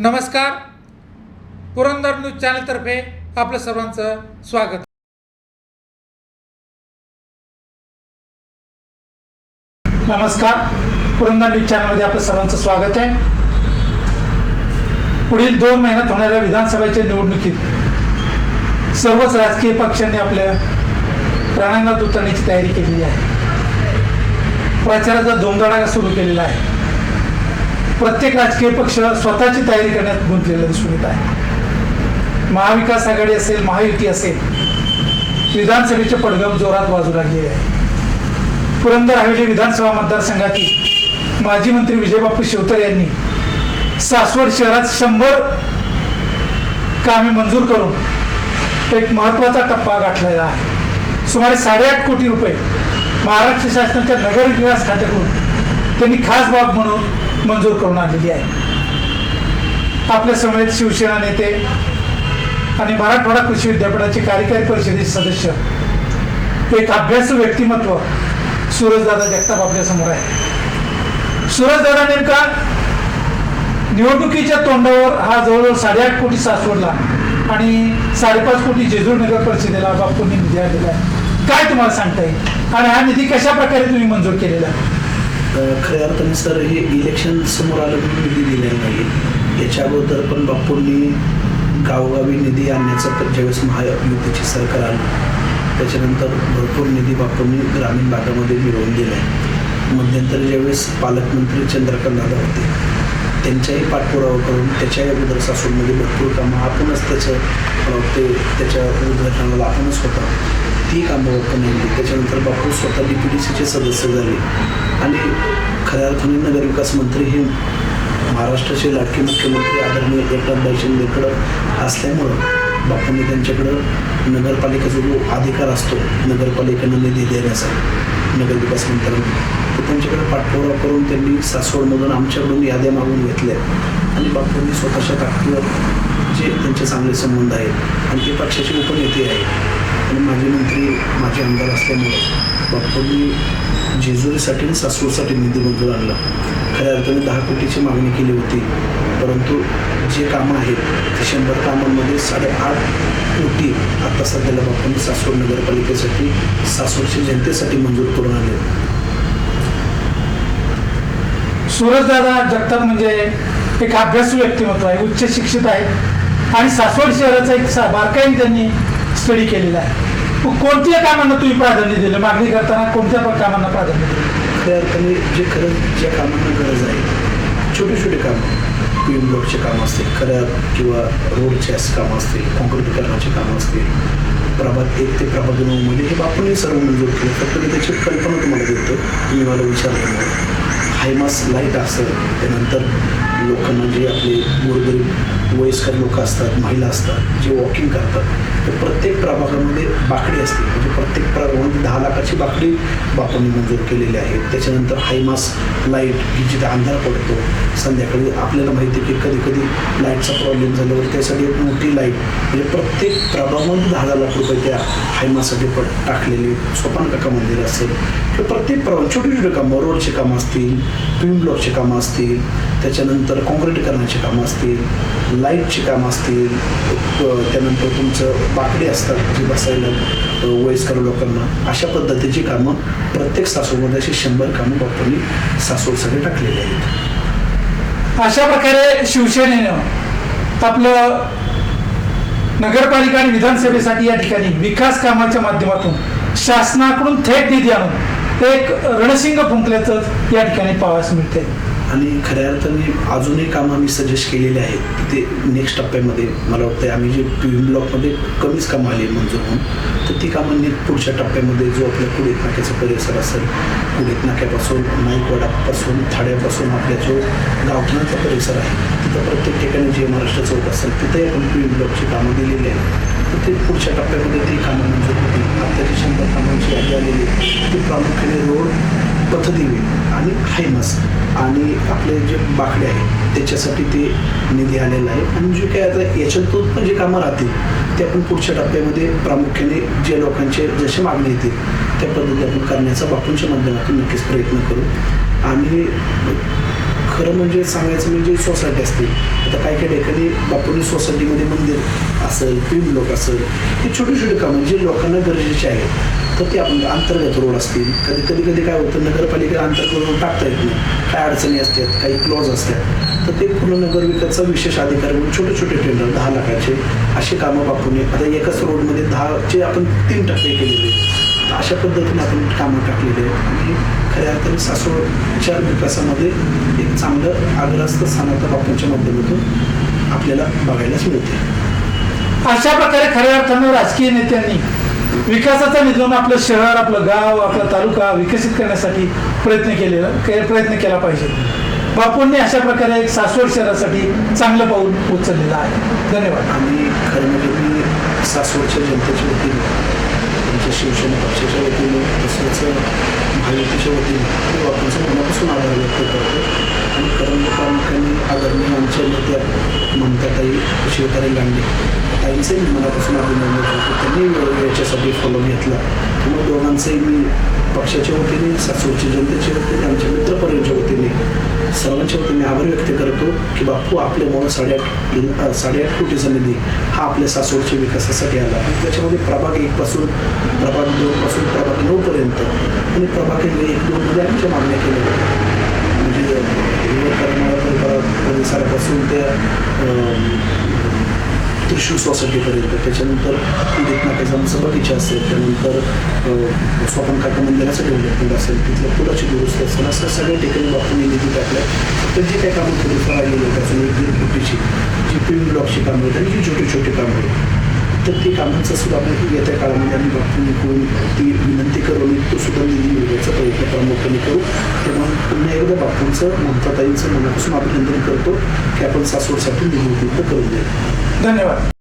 नमस्कार. पुरंदर न्यूज चॅनलतर्फे आपलं सर्वांचं स्वागत. नमस्कार. पुरंदर न्यूज चॅनलमध्ये आपलं सर्वांचं स्वागत आहे. पुढील दोन महिन्यात होणाऱ्या विधानसभेच्या निवडणुकीत सर्वच राजकीय पक्षांनी आपल्या प्राण्यांना उतरण्याची तयारी केलेली आहे. प्रचाराचा धुमधडाका सुरू केलेला आहे. प्रत्येक राजकीय पक्ष स्वतःची तयारी करण्यात गुंतलेला दिसून येत आहे. महाविकास आघाडी असेल महायुती असेल विधानसभेचे पडगम जोरात बाजू लागले आहे. पुरंदर हवेली विधानसभा मतदारसंघातील माजी मंत्री विजयबापू शिवतर यांनी सासवड शहरात शंभर कामे मंजूर करून एक महत्त्वाचा टप्पा गाठलेला आहे. सुमारे साडेआठ कोटी रुपये महाराष्ट्र शासनाच्या नगर विकास खात्याकडून त्यांनी खास बाब म्हणून मंजूर करून आणलेली आहे. आपल्या समवेत शिवसेना नेते आणि मराठवाडा कृषी विद्यापीठाचे कार्यकारी परिषदेचे सदस्य एक अभ्यासू व्यक्तिमत्व सूरजदादा जगताप आपल्यासमोर आहे. सूरजदादा नेमका निवडणुकीच्या तोंडावर हा जवळजवळ साडेआठ कोटी सासवडला आणि साडेपाच कोटी जेजूर नगर परिषदेला बापूंनी निधी आलेला आहे. काय तुम्हाला सांगता येईल? आणि हा निधी कशा प्रकारे तुम्ही मंजूर केलेला आहे? खऱ्या अर्थाने सर हे इलेक्शन समोर आलं म्हणून निधी दिलेला नाही याच्या अगोदर पण बापूंनी गावोगावी निधी आणण्याचं ज्यावेळेस महायुतीचे सरकार आलं त्याच्यानंतर भरपूर निधी बापूंनी ग्रामीण भागामध्ये मिळवून दिला आहे मध्यंतरी ज्यावेळेस पालकमंत्री चंद्रकांत दादा होते त्यांच्याही पाठपुरावा करून त्याच्याही अगोदर सासूरमध्ये भरपूर कामं आपणच त्याचं ते त्याच्या उद्घाटनाला आपणच होता. ती कामं आपण त्याच्यानंतर बापू स्वतः डी पी डी सीचे सदस्य झाले. आणि खऱ्या अर्थाने नगरविकास मंत्री हे महाराष्ट्राचे लाडके मुख्यमंत्री आदरणीय एकनाथभाई शिंदेकडं असल्यामुळं बापूंनी त्यांच्याकडं नगरपालिकेचा जो अधिकार असतो नगरपालिकेनं निधी देण्याचा नगरविकास मंत्र्यांनी तर त्यांच्याकडे पाठपुरावा करून त्यांनी सासवडमधून आमच्याकडून याद्या मागून घेतल्या. आणि बापूंनी स्वतःच्या ताकदीवर जे त्यांचे चांगले संबंध आहेत आणि ते पक्षाचे उपनेते आहेत. आणि माजी मंत्री माजी आमदार असल्यामुळे बापूंनी जेजुरीसाठी आणि सासवडसाठी निधी मंजूर आणला. खऱ्या अर्थाने दहा कोटीची मागणी केली होती. परंतु जे कामं आहेत ते शंभर कामांमध्ये साडेआठ कोटी आता सध्याला बापूंनी सासवड नगरपालिकेसाठी सासवडच्या जनतेसाठी मंजूर करून आले. सूरजदादा जगताप म्हणजे एक अभ्यासू व्यक्तिमत्व आहे उच्च शिक्षित आहे आणि सासवड शहराचा एक सा- बारकाईने त्यांनी स्टडी केलेला आहे. कोणत्या कामांना तुम्ही प्राधान्य दिलं? मागणी करताना कोणत्या पण कामांना प्राधान्य दिलं? खऱ्या अर्थाने जे खरं ज्या कामांना गरज आहे छोटे छोटे कामं पी एम ब्लॉकचे कामं असतील खऱ्या किंवा रोडचे असे कामं असतील काँक्रिटीकरणाचे कामं असतील प्रभात एक ते प्रभात प्रभाग म्हणजे हे बापूंनी सर्व मंजूर केलं. फक्त मी त्याची कल्पना तुम्हाला देतो. तुम्ही मला विचारलं हायमास लाइट असेल त्यानंतर लोकांना जे आपले गोरगरीब वयस्कर लोक असतात महिला असतात जे वॉकिंग करतात तर प्रत्येक प्रभागामध्ये बाकडी असते. म्हणजे प्रत्येक प्रभागामध्ये दहा लाखाची बाकडी बापांनी मंजूर केलेली आहे. त्याच्यानंतर हायमास लाइट की जिथे अंधार पडतो संध्याकाळी आपल्याला माहिती आहे की कधी कधी लाईटचा प्रॉब्लेम झाल्यावर त्यासाठी एक मोठी लाइट म्हणजे प्रत्येक प्रभागामध्ये दहा दहा लाख रुपये त्या हायमासाठी पड टाकलेले सोपान काका मंदिर असेल. किंवा प्रत्येक प्रभाग छोटी छोटी कामं रोडचे कामं असतील ट्विन ब्लॉकची कामं असतील त्याच्यानंतर काँक्रिटीकरणाची कामं असतील लाईटची कामं असतील त्यानंतर तुमचं बाकडी असतात जी बसायला वयस्कर लोकांना अशा पद्धतीची कामं प्रत्येक सासूमध्ये अशी शंभर कामं बापूंनी सासूसाठी टाकलेली आहेत. अशा प्रकारे शिवसेनेनं आपलं नगरपालिका आणि विधानसभेसाठी या ठिकाणी विकास कामाच्या माध्यमातून शासनाकडून थेट निधी आणून एक रणसिंग फुंकल्याचं या ठिकाणी पाहावयास मिळते आणि खऱ्या अर्थाने अजूनही कामं आम्ही सजेस्ट केलेले आहेत. ते नेक्स्ट टप्प्यामध्ये मला वाटतं आम्ही जे पी एम ब्लॉकमध्ये कमीच कामं आली मंजूर होऊन तर ती कामं नीट पुढच्या टप्प्यामध्ये जो आपल्या कुडीत नाक्याचा परिसर असेल कुडीत नाक्यापासून नाईकवाडापासून थाड्यापासून आपल्या जो गावठाणाचा परिसर आहे तिथं प्रत्येक ठिकाणी जे महाराष्ट्र चौक असेल तिथे आपण पी एम ब्लॉकची कामं दिलेली आहेत. तर ते पुढच्या टप्प्यामध्ये ती कामं मंजूर होतील. आत्ताची शंभर कामांची यादी आलेली आहे. ती प्रामुख्याने रोड पथदिवे आणि हायमस आणि आपले जे बाकडे आहेत त्याच्यासाठी ते निधी आलेला आहे. आणि जे काय आता याच्यातून पण जे कामं राहतील ते आपण पुढच्या टप्प्यामध्ये प्रामुख्याने जे लोकांचे जसे मागणी येतील त्या पद्धती आपण करण्याचा बापूंच्या माध्यमातून नक्कीच प्रयत्न करू. आणि खरं म्हणजे सांगायचं म्हणजे सोसायटी असते आता काही काही ठिकाणी बापूंनी सोसायटीमध्ये मंदिर असेल पिंड लोक असेल हे छोटे छोटे कामं जे लोकांना गरजेचे आहेत तर ते आपण अंतर्गत रोड असतील. कधी कधी कधी काय होतं नगरपालिकेला अंतर्गत रोड टाकता येत नाही. काय अडचणी असतात काही क्लॉज असतात. तर ते पूर्ण नगर विकासचा विशेष अधिकार म्हणून छोटे छोटे टेंडर दहा लाखाचे अशी कामं बापूंनी आता एकाच रोडमध्ये दहाचे आपण तीन टक्के केलेले आहेत. तर अशा पद्धतीने आपण कामं टाकलेली आहेत. आणि खऱ्या अर्थाने सासवडच्या विकासामध्ये एक चांगलं आग्रस्त स्थानात बापूंच्या माध्यमातून आपल्याला बघायलाच मिळते अशा प्रकारे खऱ्या अर्थानं राजकीय नेत्यांनी विकासाचा निधून आपलं शहर आपलं गाव आपला तालुका विकसित करण्यासाठी प्रयत्न केलेला प्रयत्न केला पाहिजे. बापूंनी अशा प्रकारे एक सासवड शहरासाठी चांगलं पाऊल उचललेलं आहे. धन्यवाद. आणि खरं म्हणजे मी सासवडच्या जनतेची शिवसेना पक्षाच्या वतीने तसंच महायुतीच्या वतीने मी बापूंचा मनापासून आभार व्यक्त करतो आणि खरं प्रामुख्याने आदरणीय आमच्या नेत्या ममताताई शिवताई लांडे ताईंचंही मी मनापासून अभिनंदन करतो त्यांनी याच्यासाठी फॉलो घेतला त्यामुळे दोघांचंही मी पक्षाच्या वतीने सासूरच्या जनतेच्या वतीने आमच्या मित्रपरिवाराच्या वतीने सर्वांच्या वतीने आभार व्यक्त करतो की बापू आपल्यामुळं साडेआठ साडेआठ कोटीचा निधी हा आपल्या सासूरच्या विकासासाठी आला. आणि त्याच्यामध्ये प्रभाग एकपासून प्रभाग दोनपासून प्रभाग नऊपर्यंत आणि प्रभाग एक एक आमच्या मागण्या केल्या होत्या. म्हणजे हिरवळ परिसरापासून त्या अ, सोसायटीपर्यंत त्याच्यानंतर उदित नाट्याचा आमचा बगीचा असेल. त्यानंतर स्वपन काका मंदिराचं डेव्हलपमेंट असेल. तिथलं पुलाची दुरुस्ती असेल असं सगळ्या ठिकाणी बापूंनी निधी टाकल्या तर जे काही कामं थोडीफार राहिलेली त्याचं एक दीड कोटीची जी पिन ब्लॉकची कामं आहेत आणि जी छोटी छोटी कामं आहेत तर ती कामांचं सुद्धा आपण येत्या काळामध्ये आम्ही बापूंकडून ती विनंती करून तो सुद्धा निधी मिळवायचा प्रयत्न प्रामुख्याने करू. तेव्हा पुन्हा एकदा बापूंचं ममताताईंचं मनापासून अभिनंदन करतो की आपण सासवडसाठी निधी उपलब्ध करून देऊ धन्यवाद.